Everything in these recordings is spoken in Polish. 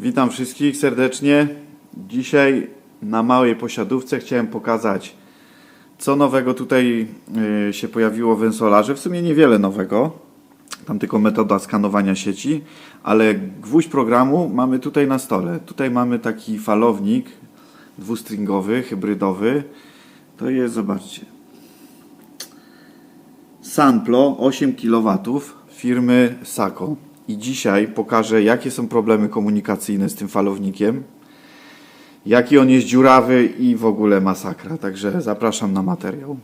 Witam wszystkich serdecznie. Dzisiaj na małej posiadówce chciałem pokazać, co nowego tutaj y, się pojawiło w Ensolarze. W sumie niewiele nowego, tam tylko metoda skanowania sieci, ale gwóźdź programu mamy tutaj na stole. Tutaj mamy taki falownik dwustringowy, hybrydowy. To jest, zobaczcie, Sanplo 8 kW firmy Sako. I dzisiaj pokażę, jakie są problemy komunikacyjne z tym falownikiem, jaki on jest dziurawy i w ogóle masakra. Także zapraszam na materiał.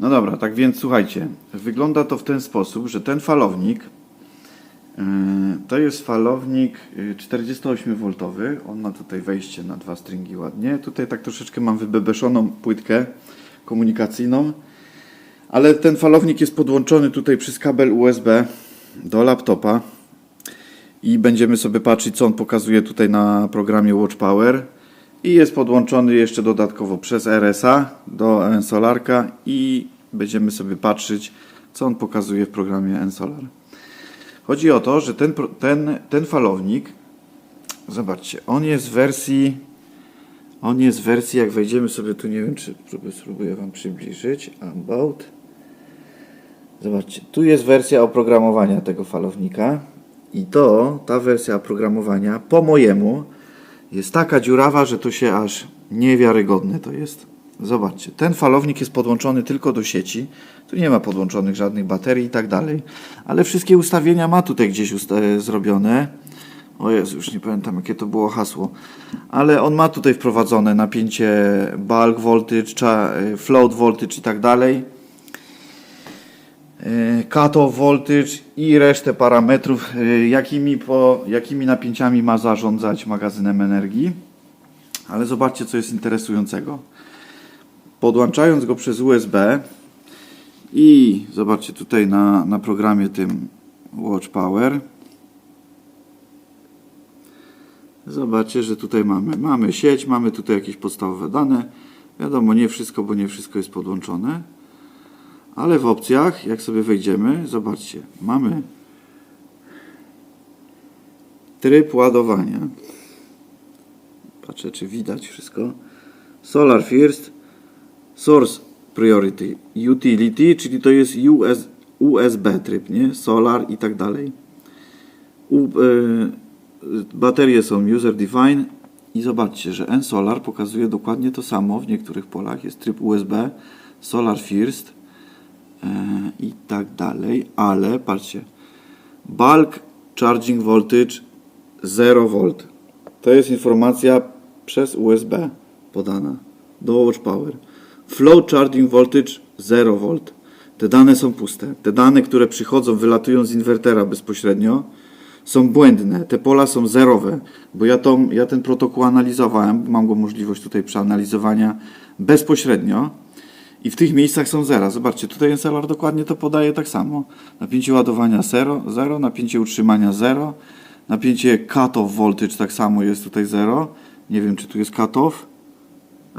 No dobra, tak więc słuchajcie, wygląda to w ten sposób, że ten falownik yy, to jest falownik yy, 48V. On ma tutaj wejście na dwa stringi ładnie. Tutaj tak troszeczkę mam wybebeszoną płytkę komunikacyjną, ale ten falownik jest podłączony tutaj przez kabel USB do laptopa i będziemy sobie patrzeć, co on pokazuje tutaj na programie Watch Power. I jest podłączony jeszcze dodatkowo przez RSA do Ensolarka i będziemy sobie patrzeć, co on pokazuje w programie Ensolar. Chodzi o to, że ten, ten, ten falownik, zobaczcie, on jest w wersji, on jest w wersji, jak wejdziemy sobie tu, nie wiem, czy spróbuję Wam przybliżyć, about. Zobaczcie, tu jest wersja oprogramowania tego falownika i to, ta wersja oprogramowania, po mojemu, jest taka dziurawa, że to się aż niewiarygodne to jest. Zobaczcie, ten falownik jest podłączony tylko do sieci. Tu nie ma podłączonych żadnych baterii i tak dalej. Ale wszystkie ustawienia ma tutaj gdzieś e, zrobione. O Jezu, już nie pamiętam jakie to było hasło. Ale on ma tutaj wprowadzone napięcie bulk voltage, e, float voltage i tak dalej. E, cut-off voltage i resztę parametrów, jakimi, po, jakimi napięciami ma zarządzać magazynem energii. Ale zobaczcie, co jest interesującego. Podłączając go przez USB i zobaczcie tutaj na, na programie tym Watch Power. Zobaczcie, że tutaj mamy, mamy sieć, mamy tutaj jakieś podstawowe dane. Wiadomo, nie wszystko, bo nie wszystko jest podłączone. Ale w opcjach, jak sobie wejdziemy, zobaczcie, mamy tryb ładowania. Patrzę, czy widać wszystko. Solar First, Source Priority, Utility, czyli to jest US, USB tryb, nie? Solar i tak dalej. U, e, baterie są User Define i zobaczcie, że N-Solar pokazuje dokładnie to samo w niektórych polach. Jest tryb USB, Solar First, e, i tak dalej, ale patrzcie, bulk charging voltage 0 V. To jest informacja przez USB podana do Watch Power. Flow charging voltage 0 V. Te dane są puste. Te dane, które przychodzą, wylatują z inwertera bezpośrednio, są błędne. Te pola są zerowe, bo ja, tą, ja ten protokół analizowałem, mam go możliwość tutaj przeanalizowania bezpośrednio. I w tych miejscach są zera. Zobaczcie, tutaj Encelar dokładnie to podaje tak samo. Napięcie ładowania 0, 0 napięcie utrzymania 0, napięcie cut-off voltage tak samo jest tutaj 0. Nie wiem, czy tu jest cut-off.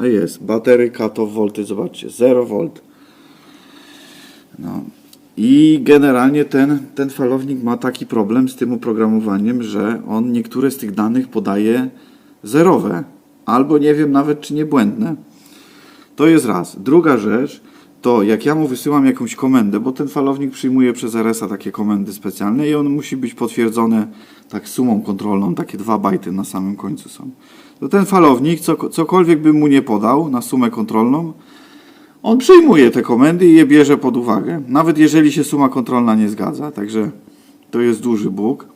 A jest, batery cut-off voltage, zobaczcie, 0 V. No. I generalnie ten, ten falownik ma taki problem z tym oprogramowaniem, że on niektóre z tych danych podaje zerowe, albo nie wiem nawet czy nie błędne. To jest raz. Druga rzecz to jak ja mu wysyłam jakąś komendę, bo ten falownik przyjmuje przez RS-a takie komendy specjalne i on musi być potwierdzone tak sumą kontrolną, takie 2 bajty na samym końcu są. To ten falownik, co, cokolwiek bym mu nie podał na sumę kontrolną, on przyjmuje te komendy i je bierze pod uwagę, nawet jeżeli się suma kontrolna nie zgadza. Także to jest duży bóg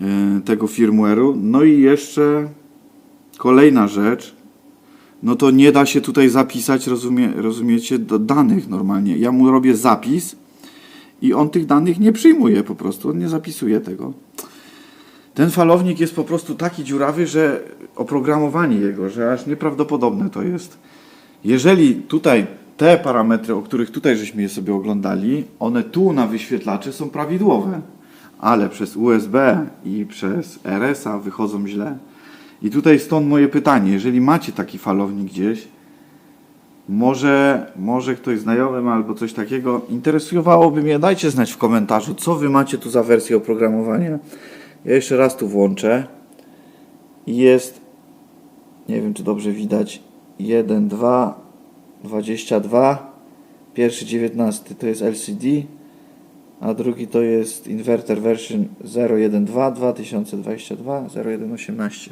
e, tego firmware'u. No i jeszcze kolejna rzecz, no to nie da się tutaj zapisać, rozumie, rozumiecie, do danych normalnie. Ja mu robię zapis i on tych danych nie przyjmuje po prostu, on nie zapisuje tego. Ten falownik jest po prostu taki dziurawy, że oprogramowanie jego, że aż nieprawdopodobne to jest. Jeżeli tutaj te parametry, o których tutaj żeśmy je sobie oglądali, one tu na wyświetlacze są prawidłowe, ale przez USB i przez RSA wychodzą źle. I tutaj stąd moje pytanie, jeżeli macie taki falownik gdzieś, może, może ktoś znajomy ma albo coś takiego, interesowałoby mnie, dajcie znać w komentarzu, co wy macie tu za wersję oprogramowania. Ja jeszcze raz tu włączę. Jest, nie wiem czy dobrze widać, 1, 2, 22, pierwszy 19 to jest LCD, a drugi to jest inverter version 012 2022 0118.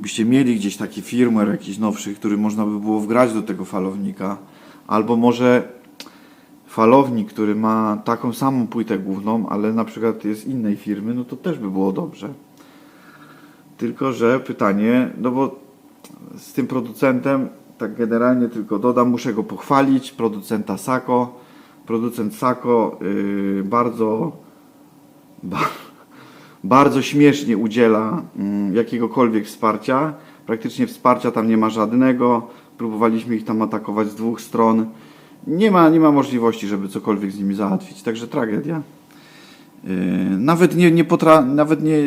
Jakbyście mieli gdzieś taki firmware jakiś nowszy, który można by było wgrać do tego falownika, albo może falownik, który ma taką samą płytę główną, ale na przykład jest innej firmy, no to też by było dobrze. Tylko, że pytanie, no bo z tym producentem, tak generalnie tylko dodam, muszę go pochwalić, producenta Sako. Producent Sako yy, bardzo, ba, bardzo śmiesznie udziela mm, jakiegokolwiek wsparcia. Praktycznie wsparcia tam nie ma żadnego. Próbowaliśmy ich tam atakować z dwóch stron. Nie ma, nie ma możliwości, żeby cokolwiek z nimi załatwić. Także tragedia. Yy, Nawet nie, nie, potra, nawet nie,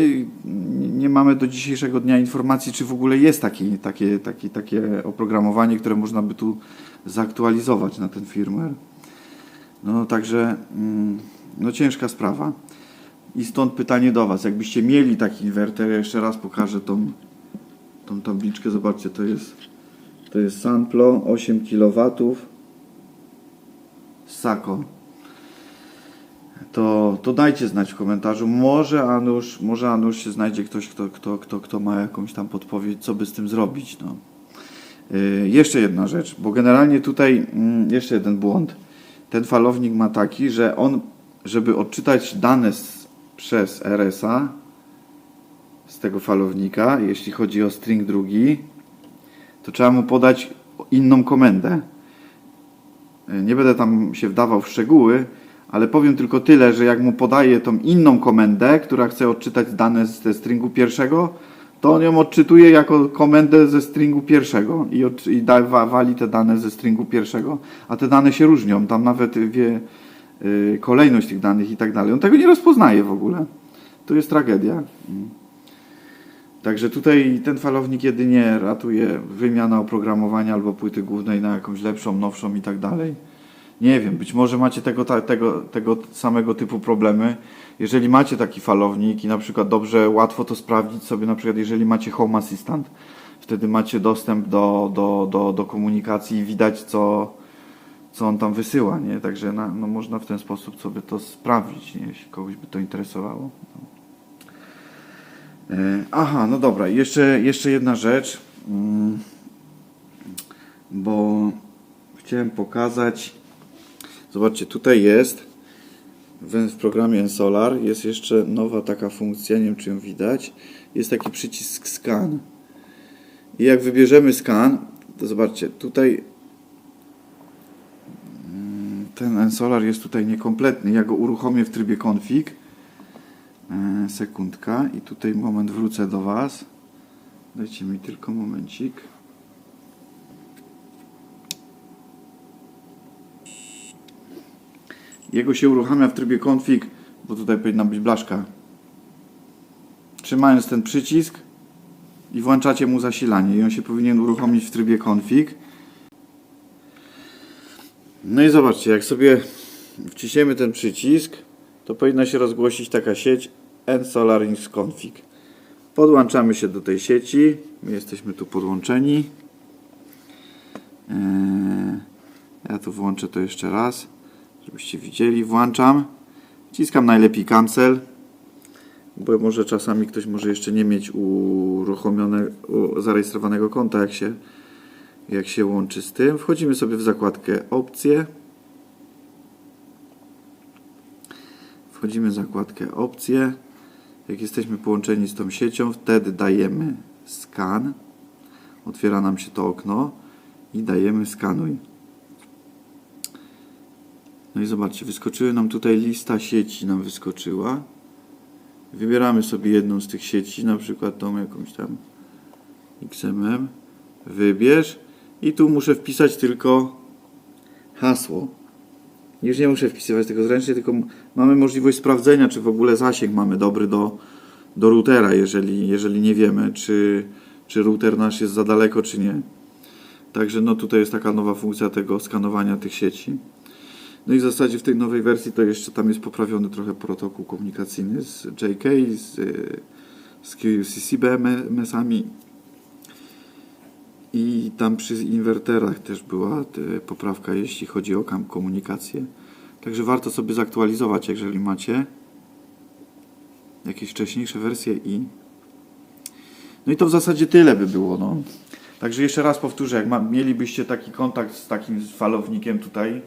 nie mamy do dzisiejszego dnia informacji, czy w ogóle jest taki, takie, takie, takie oprogramowanie, które można by tu zaktualizować na ten firmware. No także mm, no ciężka sprawa. I stąd pytanie do Was. Jakbyście mieli taki inwerter, ja jeszcze raz pokażę tą, tą tabliczkę. Zobaczcie, to jest, to jest Sunplo 8 kW Sako to, to dajcie znać w komentarzu. Może Anusz, może Anusz się znajdzie ktoś, kto, kto, kto, kto ma jakąś tam podpowiedź, co by z tym zrobić. No. Yy, jeszcze jedna rzecz, bo generalnie tutaj mm, jeszcze jeden błąd. Ten falownik ma taki, że on, żeby odczytać dane z, przez RSA z tego falownika, jeśli chodzi o string drugi, to trzeba mu podać inną komendę. Nie będę tam się wdawał w szczegóły, ale powiem tylko tyle, że jak mu podaję tą inną komendę, która chce odczytać dane ze stringu pierwszego, to on ją odczytuje jako komendę ze stringu pierwszego i, od, i da, wa, wali te dane ze stringu pierwszego, a te dane się różnią, tam nawet wie kolejność tych danych i tak dalej. On tego nie rozpoznaje w ogóle. To jest tragedia. Mm. Także tutaj ten falownik jedynie ratuje wymiana oprogramowania albo płyty głównej na jakąś lepszą, nowszą i tak dalej. Nie wiem, być może macie tego, tego, tego samego typu problemy. Jeżeli macie taki falownik i na przykład dobrze, łatwo to sprawdzić sobie, na przykład jeżeli macie Home Assistant, wtedy macie dostęp do, do, do, do komunikacji i widać co, co on tam wysyła, nie? Także na, no, można w ten sposób sobie to sprawdzić, nie? jeśli kogoś by to interesowało. No. E, Aha, no dobra, jeszcze, jeszcze jedna rzecz, mm, bo chciałem pokazać, Zobaczcie, tutaj jest w w programie Ensolar jest jeszcze nowa taka funkcja, nie wiem czy ją widać. Jest taki przycisk scan. I jak wybierzemy scan, to zobaczcie, tutaj ten Ensolar jest tutaj niekompletny. Ja go uruchomię w trybie config. E, Sekundka i tutaj moment wrócę do Was. Dajcie mi tylko momencik. Jego się uruchamia w trybie config, bo tutaj powinna być blaszka. Trzymając ten przycisk i włączacie mu zasilanie i on się powinien uruchomić w trybie config. No i zobaczcie, jak sobie wciśniemy ten przycisk, to powinna się rozgłosić taka sieć nSolarins config. Podłączamy się do tej sieci. My jesteśmy tu podłączeni. Eee, Ja tu włączę to jeszcze raz, żebyście widzieli. Włączam. Wciskam najlepiej cancel, bo może czasami ktoś może jeszcze nie mieć uruchomione, u, zarejestrowanego konta, jak się, jak się łączy z tym. Wchodzimy sobie w zakładkę opcje. Wchodzimy w zakładkę opcje. Jak jesteśmy połączeni z tą siecią, wtedy dajemy scan. Otwiera nam się to okno i dajemy skanuj. No i zobaczcie, wyskoczyły nam tutaj lista sieci nam wyskoczyła. Wybieramy sobie jedną z tych sieci, na przykład tą jakąś tam XMM. Wybierz i tu muszę wpisać tylko hasło. Już nie muszę wpisywać tego zręcznie, tylko mamy możliwość sprawdzenia, czy w ogóle zasięg mamy dobry do, do routera, jeżeli, jeżeli nie wiemy, czy, czy router nasz jest za daleko, czy nie. Także no tutaj jest taka nowa funkcja tego skanowania tych sieci. No i w zasadzie w tej nowej wersji to jeszcze tam jest poprawiony trochę protokół komunikacyjny z JK, z, y, z QCC BMS-ami i tam przy inwerterach też była y, poprawka, jeśli chodzi o kam- komunikację. Także warto sobie zaktualizować, jeżeli macie jakieś wcześniejsze wersje i no i to w zasadzie tyle by było. No. Także jeszcze raz powtórzę, jak ma, mielibyście taki kontakt z takim falownikiem tutaj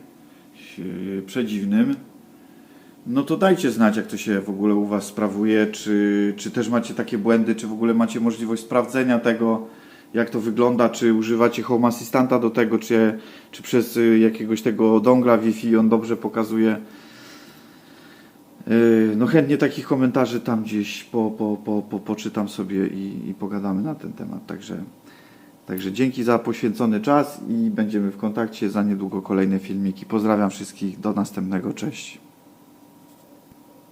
yy, przedziwnym, no to dajcie znać, jak to się w ogóle u Was sprawuje, czy, czy też macie takie błędy, czy w ogóle macie możliwość sprawdzenia tego, jak to wygląda, czy używacie Home Assistanta do tego, czy, czy przez y, jakiegoś tego dongla Wi-Fi on dobrze pokazuje. Yy, No chętnie takich komentarzy tam gdzieś po, po, po, po, poczytam sobie i, i pogadamy na ten temat. Także, także dzięki za poświęcony czas i będziemy w kontakcie. Za niedługo kolejne filmiki. Pozdrawiam wszystkich. Do następnego. Cześć.